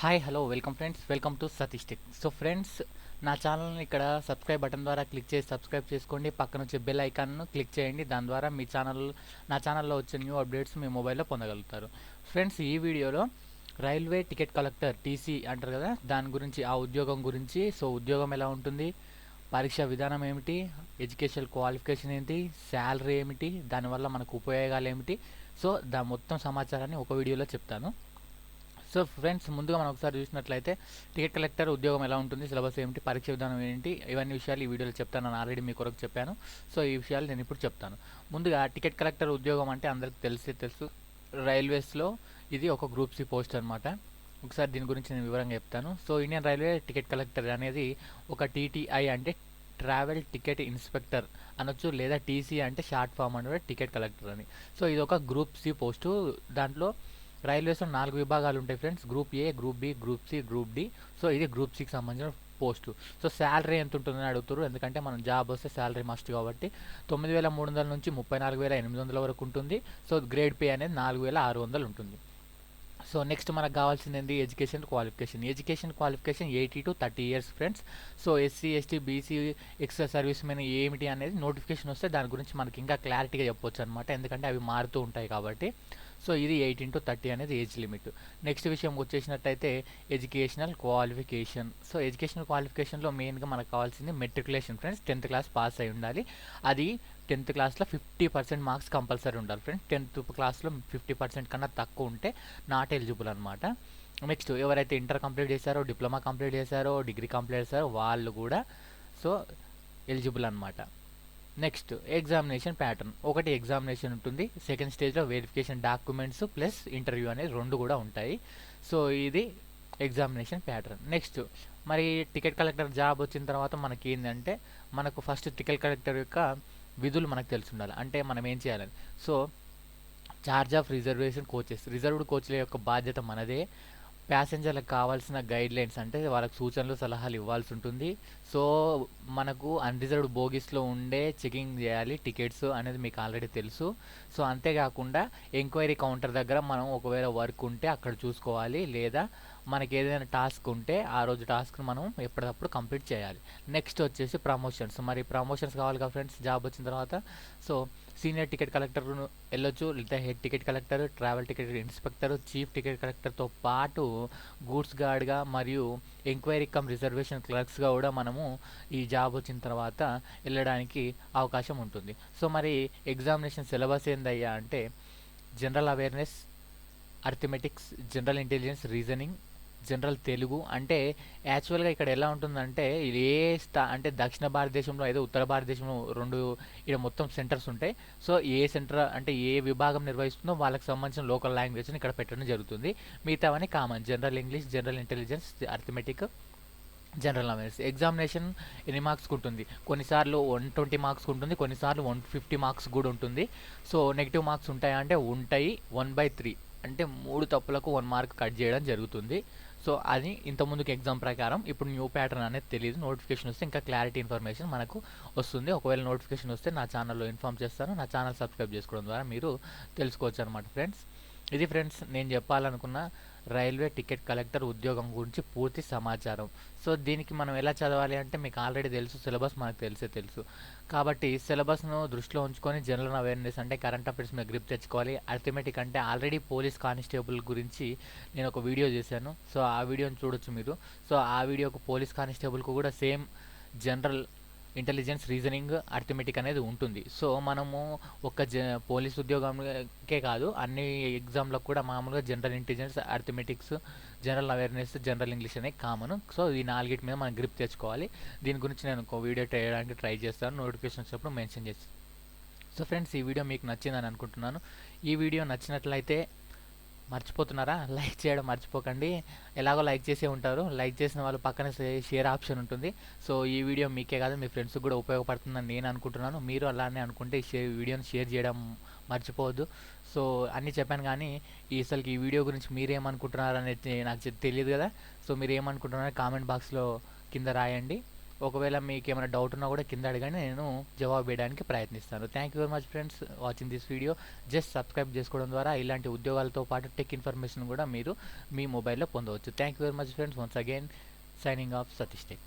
Hi hello welcome friends welcome to సతీష్టిక్ so friends నా ఛానల్ని ఇక్కడ సబ్స్క్రైబ్ బటన్ ద్వారా క్లిక్ చేసి సబ్స్క్రైబ్ చేసుకోండి. పక్కన వచ్చే బెల్ ఐకాన్ను క్లిక్ చేయండి. దాని ద్వారా మీ ఛానల్ నా ఛానల్లో వచ్చే న్యూ అప్డేట్స్ మీ మొబైల్లో పొందగలుగుతారు. ఫ్రెండ్స్ ఈ వీడియోలో రైల్వే టికెట్ కలెక్టర్ టీసీ అంటారు కదా? దాని గురించి ఆ ఉద్యోగం గురించి. సో ఉద్యోగం ఎలా ఉంటుంది? పరీక్ష విధానం ఏమిటి? ఎడ్యుకేషన్ క్వాలిఫికేషన్ ఏంటి? శాలరీ ఏమిటి? దానివల్ల మనకు ఉపయోగాలు ఏమిటి? సో దాని మొత్తం సమాచారాన్ని ఒక వీడియోలో చెప్తాను. సో ఫ్రెండ్స్ ముందుగా మనం ఒకసారి చూసినట్లయితే టికెట్ కలెక్టర్ ఉద్యోగం ఎలా ఉంటుంది సిలబస్ ఏమిటి పరీక్ష విధానం ఏంటి ఇవన్నీ విషయాలు ఈ వీడియోలో చెప్తాను. నేను ఆల్రెడీ మీ కొరకు చెప్పాను. సో ఈ విషయాలు నేను ఇప్పుడు చెప్తాను. ముందుగా టికెట్ కలెక్టర్ ఉద్యోగం అంటే అందరికి తెలిసే తెలుసు. రైల్వేస్లో ఇది ఒక గ్రూప్ సి పోస్ట్ అనమాట ఒకసారి దీని గురించి నేను వివరంగా చెప్తాను. So Indian railway ticket collector అనేది ఒక టీటీఐ అంటే ట్రావెల్ టికెట్ ఇన్స్పెక్టర్ అనొచ్చు లేదా టీసీ అంటే షార్ట్ ఫామ్ అంటే టికెట్ కలెక్టర్ అని. సో ఇది ఒక గ్రూప్ సి పోస్టు దాంట్లో రైల్వేస్లో నాలుగు విభాగాలు ఉంటాయి friends. Group A group B group C group D so ఇది గ్రూప్ సికి సంబంధించిన పోస్టు. సో శాలరీ ఎంత ఉంటుందని అడుగుతారు ఎందుకంటే మనం జాబ్ వస్తే శాలరీ మస్ట్ కాబట్టి తొమ్మిది వేల మూడు వందల నుంచి ముప్పై నాలుగు వేల ఎనిమిది వందల వరకు ఉంటుంది. సో గ్రేడ్ పే అనేది నాలుగు వేల ఆరు వందలు ఉంటుంది. సో నెక్స్ట్ మనకు కావాల్సింది ఏంటి education qualification education qualification eighteen to thirty years friends. So SC ST BC extra service men ఏమిటి అనేది నోటిఫికేషన్ వస్తే దాని గురించి మనకి ఇంకా క్లారిటీగా చెప్పొచ్చు అనమాట ఎందుకంటే అవి మారుతూ ఉంటాయి కాబట్టి. సో ఇది ఎయిటీన్ టు థర్టీ అనేది ఏజ్ లిమిట్. నెక్స్ట్ విషయం వచ్చేసినట్టయితే ఎడ్యుకేషనల్ క్వాలిఫికేషన్. సో ఎడ్యుకేషనల్ క్వాలిఫికేషన్లో మెయిన్గా మనకు కావాల్సింది matriculation friends. Tenth class pass అయి ఉండాలి. అది టెన్త్ క్లాస్లో ఫిఫ్టీ పర్సెంట్ మార్క్స్ కంపల్సరీ ఉండాలి ఫ్రెండ్స్. టెన్త్ క్లాస్లో ఫిఫ్టీ పర్సెంట్ కన్నా తక్కువ ఉంటే నాట్ ఎలిజిబుల్ అనమాట నెక్స్ట్ ఎవరైతే ఇంటర్ కంప్లీట్ చేశారో డిప్లొమా కంప్లీట్ చేశారో డిగ్రీ కంప్లీట్ చేశారో వాళ్ళు కూడా సో ఎలిజిబుల్ అనమాట నెక్స్ట్ ఎగ్జామినేషన్ ప్యాటర్న్. ఒకటి ఎగ్జామినేషన్ ఉంటుంది. సెకండ్ స్టేజ్లో వెరిఫికేషన్ డాక్యుమెంట్స్ ప్లస్ ఇంటర్వ్యూ అనేది రెండు కూడా ఉంటాయి. సో ఇది ఎగ్జామినేషన్ ప్యాటర్న్. నెక్స్ట్ మరి టికెట్ కలెక్టర్ జాబ్ వచ్చిన తర్వాత మనకి ఏంటంటే మనకు ఫస్ట్ టికెట్ కలెక్టర్ యొక్క విధులు మనకు తెలిసి ఉండాలి. అంటే మనం ఏం చేయాలని? So charge of reservation coaches. Reserved కోచ్ల యొక్క బాధ్యత మనదే. ప్యాసింజర్లకు కావాల్సిన గైడ్ లైన్స్ అంటే వాళ్ళకి సూచనలు సలహాలు ఇవ్వాల్సి ఉంటుంది. సో మనకు అన్రిజర్వ్డ్ బోగీస్లో ఉండే చెకింగ్ చేయాలి టికెట్స్ అనేది మీకు ఆల్రెడీ తెలుసు. సో అంతేకాకుండా ఎంక్వైరీ కౌంటర్ దగ్గర మనం ఒకవేళ వర్క్ ఉంటే అక్కడ చూసుకోవాలి. లేదా మనకి ఏదైనా టాస్క్ ఉంటే ఆ రోజు టాస్క్ని మనం ఎప్పటికప్పుడు కంప్లీట్ చేయాలి. నెక్స్ట్ వచ్చేసి ప్రమోషన్స్. మరి ప్రమోషన్స్ కావాలి కదా ఫ్రెండ్స్ జాబ్ వచ్చిన తర్వాత. సో సీనియర్ టికెట్ కలెక్టర్ వెళ్ళొచ్చు లేదా head ticket collector travel ticket inspector chief ticket కలెక్టర్తో పాటు గూడ్స్ గార్డ్గా మరియు ఎంక్వైరీ కమ్ రిజర్వేషన్ క్లర్క్స్గా కూడా మనము ఈ జాబ్ వచ్చిన తర్వాత వెళ్ళడానికి అవకాశం ఉంటుంది. సో మరి ఎగ్జామినేషన్ సిలబస్ ఏందయ్యా అంటే general awareness arithmetics general intelligence reasoning general Telugu. అంటే యాక్చువల్గా ఇక్కడ ఎలా ఉంటుందంటే ఇది ఏ స్థా అంటే దక్షిణ భారతదేశంలో ఏదో ఉత్తర భారతదేశంలో రెండు ఇక్కడ మొత్తం సెంటర్స్ ఉంటాయి. సో ఏ సెంటర్ అంటే ఏ విభాగం నిర్వహిస్తుందో వాళ్ళకి సంబంధించిన లోకల్ లాంగ్వేజ్ని ఇక్కడ పెట్టడం జరుగుతుంది. మిగతావన్నీ common. General English general intelligence arithmetic general awareness examination ఎన్ని మార్క్స్కి ఉంటుంది? కొన్నిసార్లు వన్ ట్వంటీ మార్క్స్కి ఉంటుంది కొన్నిసార్లు వన్ ఫిఫ్టీ మార్క్స్ కూడా ఉంటుంది. సో నెగిటివ్ మార్క్స్ ఉంటాయా అంటే ఉంటాయి. One by three. అంటే మూడు తప్పులకు వన్ మార్క్ కట్ చేయడం జరుగుతుంది. సో అది ఇంతకుముందుకు ఎగ్జామ్ ప్రకారం ఇప్పుడు న్యూ ప్యాటర్న్ అనేది తెలియదు నోటిఫికేషన్ వస్తే ఇంకా క్లారిటీ ఇన్ఫర్మేషన్ మనకు వస్తుంది. ఒకవేళ నోటిఫికేషన్ వస్తే నా ఛానల్లో ఇన్ఫామ్ చేస్తాను. నా ఛానల్ సబ్స్క్రైబ్ చేసుకోవడం ద్వారా మీరు తెలుసుకోవచ్చు అనమాట ఫ్రెండ్స్ ఇది ఫ్రెండ్స్ నేను చెప్పాలనుకున్న రైల్వే టికెట్ కలెక్టర్ ఉద్యోగం గురించి పూర్తి సమాచారం. సో దీనికి మనం ఎలా చదవాలి అంటే మీకు ఆల్రెడీ తెలుసు సిలబస్ మనకు తెలిసే తెలుసు. కాబట్టి సిలబస్ను దృష్టిలో ఉంచుకొని జనరల్ అవేర్నెస్ అంటే కరెంట్ అఫైర్స్ మీద గ్రిప్ తెచ్చుకోవాలి. అర్థమెటిక్ అంటే ఆల్రెడీ పోలీస్ కానిస్టేబుల్ గురించి నేను ఒక వీడియో చేశాను. సో ఆ వీడియోని చూడొచ్చు మీరు. సో ఆ వీడియోకు పోలీస్ కానిస్టేబుల్కు కూడా same general intelligence reasoning arithmetic అనేది ఉంటుంది. సో మనము ఒక జ పోలీస్ ఉద్యోగంకే కాదు అన్ని ఎగ్జామ్లకు కూడా మామూలుగా general intelligence arithmetics general awareness general English అనేది కామన్ సో ఈ నాలుగిటి మీద మనం గ్రిప్ తెచ్చుకోవాలి. దీని గురించి నేను ఒక వీడియో చేయడానికి ట్రై చేస్తాను. నోటిఫికేషన్ వచ్చినప్పుడు మెన్షన్ చేస్తాను సో ఫ్రెండ్స్ ఈ వీడియో మీకు నచ్చిందని అనుకుంటున్నాను. ఈ వీడియో నచ్చినట్లయితే మర్చిపోతున్నారా? లైక్ చేయడం మర్చిపోకండి. ఎలాగో లైక్ చేసే ఉంటారు. లైక్ చేసిన వాళ్ళు పక్కన షేర్ ఆప్షన్ ఉంటుంది. సో ఈ వీడియో మీకే కాదు మీ ఫ్రెండ్స్కి కూడా ఉపయోగపడుతుందని నేను అనుకుంటున్నాను. మీరు అలానే అనుకుంటే షేర్ వీడియోని షేర్ చేయడం మర్చిపోవద్దు. సో అన్నీ చెప్పాను కానీ ఈ అసలుకి ఈ వీడియో గురించి మీరేమనుకుంటున్నారు అనేది నాకు తెలియదు కదా. సో మీరు ఏమనుకుంటున్నారో కామెంట్ బాక్స్లో కింద రాయండి. ఒకవేళ మీకు ఏమైనా డౌట్ ఉన్నా కూడా కింద అడగండి నేను జవాబు వేయడానికి ప్రయత్నిస్తాను. Thank you very much friends watching this video just subscribe చేసుకోవడం ద్వారా ఇలాంటి ఉద్యోగాలతో పాటు టెక్ ఇన్ఫర్మేషన్ కూడా మీరు మీ మొబైల్లో పొందవచ్చు. Thank you very much friends once again signing off Satish tech